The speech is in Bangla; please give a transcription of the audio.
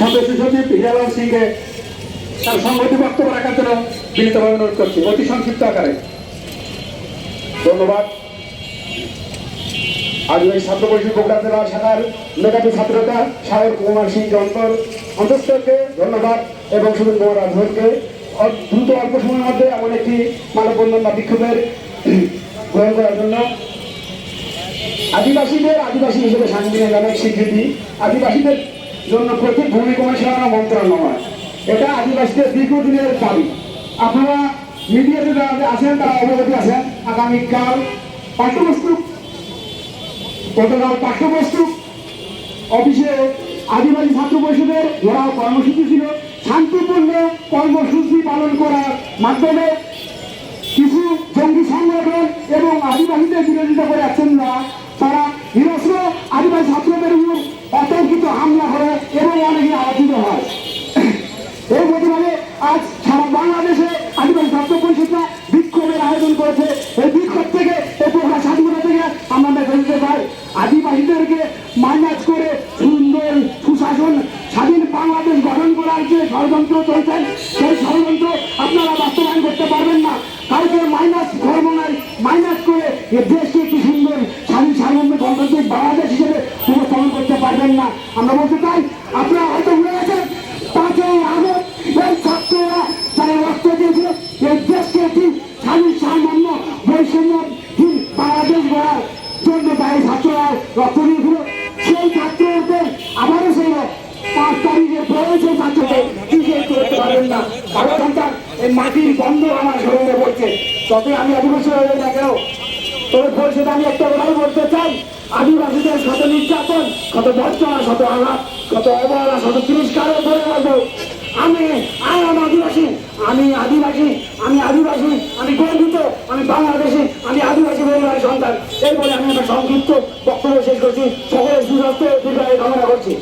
সদস্য সচিব হীরালাল সিংকে তার সংহতি বক্তব্য রাখার জন্য বিনীতভাবে অনুরোধ করছি। অতি সংক্ষিপ্ত আকারে। ধন্যবাদ। আজ এই ছাত্র পরিষদ বগুড়া জেলা শাখার মেধাবী ছাত্রতা সাগর কুমার সিং অন্তর অন্তস্থকে ধন্যবাদ এবং সুনীল কুমার রাজভরকে। দ্রুত অল্প সময়ের মধ্যে এমন একটি মানববন্ধন বা বিক্ষোভের গ্রহণ করার জন্য আদিবাসীদের আদিবাসী হিসেবে সাংবিধানিক স্বীকৃতি, আদিবাসীদের জন্য প্রতি ভূমি কমিশন মন্ত্রণালয়। এটা আদিবাসীদের দীর্ঘদিনের দাবি। আপনারা মিডিয়াতে যারা আছেন, তারা অবগত আছেন, আগামীকাল পাঠ্যবস্তু গতকাল পাঠ্যবস্তু অফিসে আদিবাসী ছাত্র পরিষদের ঘোরাও কর্মসূচি ছিল। শান্তিপূর্ণ কর্মসূচি পালন করার মাধ্যমে কিছু জঙ্গি সংগঠন এবং আদিবাসীদের বিরোধিতা করে আছেন না, তারা হিংস্র আদিবাসী ছাত্রদের উপর অতর্কিত হামলা করে এবং অনেকে আহত হয় এই প্রতিবাদে আজ সারা বাংলাদেশে আদিবাসী ছাত্র পরিষদরা বিক্ষোভের আয়োজন করেছে। এই বিক্ষোভ থেকে, এই স্বাধীনতা থেকে আমরা দিতে পাই আদিবাসীদেরকে মাইনাস করে সুন্দর সুশাসন, স্বাধীন বাংলাদেশ গঠন করার যে ষড়যন্ত্র চলছে, সেই ষড়যন্ত্র আপনারা বাস্তবায়ন করতে পারবেন না। কাউকে মাইনাস ধর্মনায় মাইনাস করে দেশকে একটি সুন্দর, স্বাধীন, সার্বভৌম গণতান্ত্রিক বাংলাদেশ হিসেবে উপস্থাপন করতে পারবেন না। আমরা বলতে চাই, আপনারা হয়তো ভুলে গেছেন পাঁচই আগস্ট এই ছাত্ররা যারা রক্ত দিয়েছিল এই দেশকে একটি স্বাধীন সার্বভৌম বৈষম্যহীন বাংলাদেশ গড়ার জন্য তাই ছাত্ররা রক্ত দিয়েছিল সেই ছাত্রদের আবারও সেই পাঁচ তারিখের পরে ছাত্রদের বিজয় করতে পারবেন না। সন্তান এই মাটির গন্ধ আমার শরীরে পড়ছে। তবে আমি আদিবাসী হয়ে না কেন? তবে পরিষদে আমি একটা কথাই বলতে চাই। আদিবাসীদের শত নির্যাতন, কত বর্চনা শত আঘাত, কত অবহেলা শত তিরস্কারের ধরে রাখব আমি আই আম আদিবাসী, আমি আদিবাসী আমি গর্বিত আমি বাংলাদেশি আমি আদিবাসী পরিবারের সন্তান এই বলে আমি একটা সংক্ষিপ্ত বক্তব্য শেষ করছি। সকলের সুস্বাস্থ্য দীর্ঘায়ু কামনা করছি।